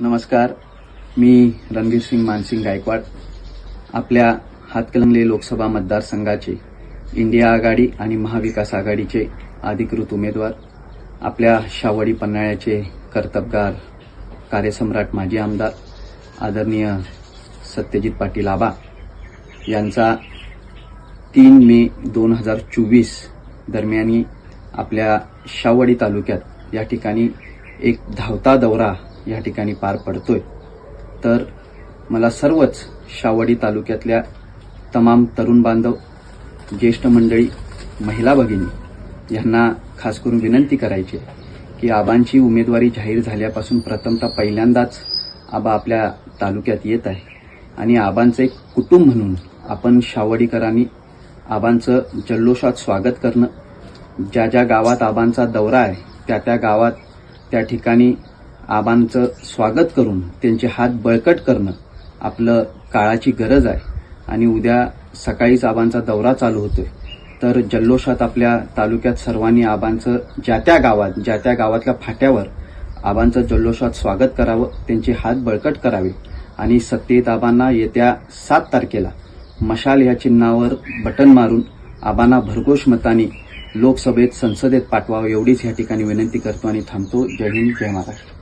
नमस्कार. मी रणधीर सिंग मानसिंग गायकवाड. आपल्या हातकलंगले लोकसभा मतदारसंघाचे इंडिया आघाडी आणि महाविकास आघाडीचे अधिकृत उमेदवार आपल्या शावडी पन्हाळ्याचे कर्तबगार कार्यसम्राट माजी आमदार आदरणीय सत्यजित पाटील आबा यांचा तीन मे दोन हजार चोवीस दरम्यानी आपल्या शावडी तालुक्यात या ठिकाणी एक धावता दौरा या ठिकाणी पार पडतोय. तर मला सर्वच शावडी तालुक्यातल्या तमाम तरुण बांधव ज्येष्ठ मंडळी महिला भगिनी यांना खास करून विनंती करायची की आबांची उमेदवारी जाहीर झाल्यापासून प्रथमतः पहिल्यांदाच आबा आपल्या तालुक्यात येत आहे. आणि आबांचं एक कुटुंब म्हणून आपण शावडीकरांनी आबांचं जल्लोषात स्वागत करणं ज्या ज्या गावात आबांचा दौरा आहे त्या त्या गावात त्या ठिकाणी आबांचं स्वागत करून त्यांचे हात बळकट करणं आपलं काळाची गरज आहे. आणि उद्या सकाळीच आबांचा दौरा चालू होतोय. तर जल्लोषात आपल्या तालुक्यात सर्वांनी आबांचं ज्या त्या गावात ज्या त्या गावातल्या फाट्यावर आबांचं जल्लोषात स्वागत करावं त्यांचे हात बळकट करावे. आणि सत्तेत आबांना येत्या सात तारखेला मशाल या चिन्हावर बटन मारून आबांना भरघोष मताने लोकसभेत संसदेत पाठवावं एवढीच या ठिकाणी विनंती करतो आणि थांबतो. जय हिंद जय महाराष्ट्र.